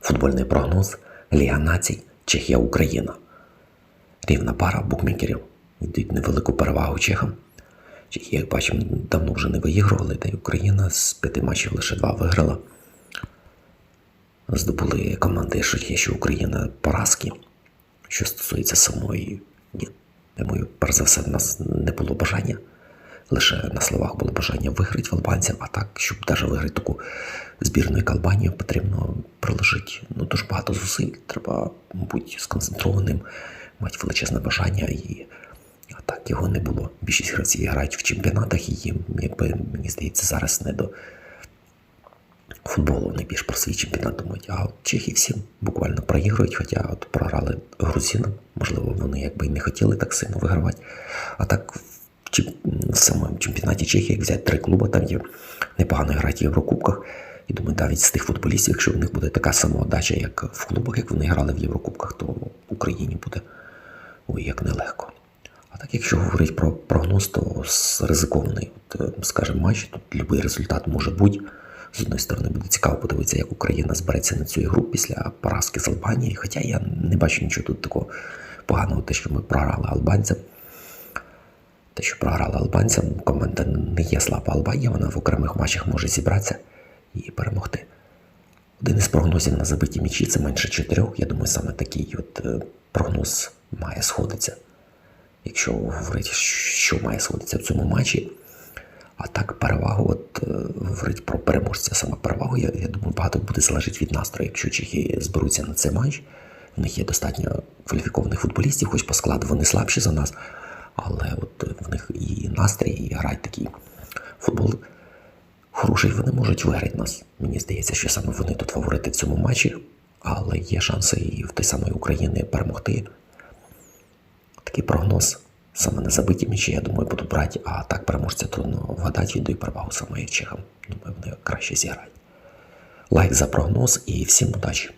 Футбольний прогноз Ліга націй Чехія Україна. Рівна пара букмекерів йдуть невелику перевагу чехам. Чехи, як бачимо, давно вже не виігрували, та й Україна з п'яти матчів лише два виграла. Здобули команди Чехія, що Україна поразки. Що стосується самої, ні. Думаю, перш за все, в нас не було бажання. Лише на словах було бажання виграти в албанців, а так, щоб навіть виграти таку збірну, як Албанія, потрібно приложити ну, дуже багато зусиль. Треба бути сконцентрованим, мати величезне бажання і а так його не було. Більшість гравців грають в чемпіонатах і їм, якби, мені здається, зараз не до футболу, вони більш про свій чемпіонат думають. А от чехи всім буквально проігрують, хоча от програли грузинам, можливо, вони якби і не хотіли так сильно вигравати. А так в, в самому чемпіонаті Чехії, як взяти три клуби, там є непогано грають в Єврокубках. І думаю, навіть з тих футболістів, якщо в них буде така самоотдача, як в клубах, як вони грали в Єврокубках, то Україні буде ой, як нелегко. А так, якщо говорити про прогноз, то ризикований, от, е, скажімо, матч, тут будь-який результат може бути. З одної сторони, буде цікаво подивитися, як Україна збереться на цю ігру після поразки з Албанії. Хоча я не бачу нічого тут такого поганого, те, що ми програли албанцям. Те, що програли албанцям, команда не є слаба Албанія, вона в окремих матчах може зібратися і перемогти. Один із прогнозів на забиті м'ячі це менше чотирьох. Я думаю, саме такий от е, прогноз має сходитися. Якщо говорити, що має сходитися в цьому матчі. А так, перевагу, от е, говорить про переможця, саме перевагу, я, я думаю, багато буде залежати від настрою. Якщо чехи зберуться на цей матч, в них є достатньо кваліфікованих футболістів, хоч по складу вони слабші за нас, але от в них і настрій, і грають такий футбол хороший, вони можуть виграти нас. Мені здається, що саме вони тут фаворити в цьому матчі, але є шанси і в той самої України перемогти. Такий прогноз. Саме на забиті м'ячі, я думаю, буду брати, а так переможця трудно вгадати, віддаю перевагу саме чехам. Думаю, вони краще зіграють. Лайк за прогноз і всім удачі!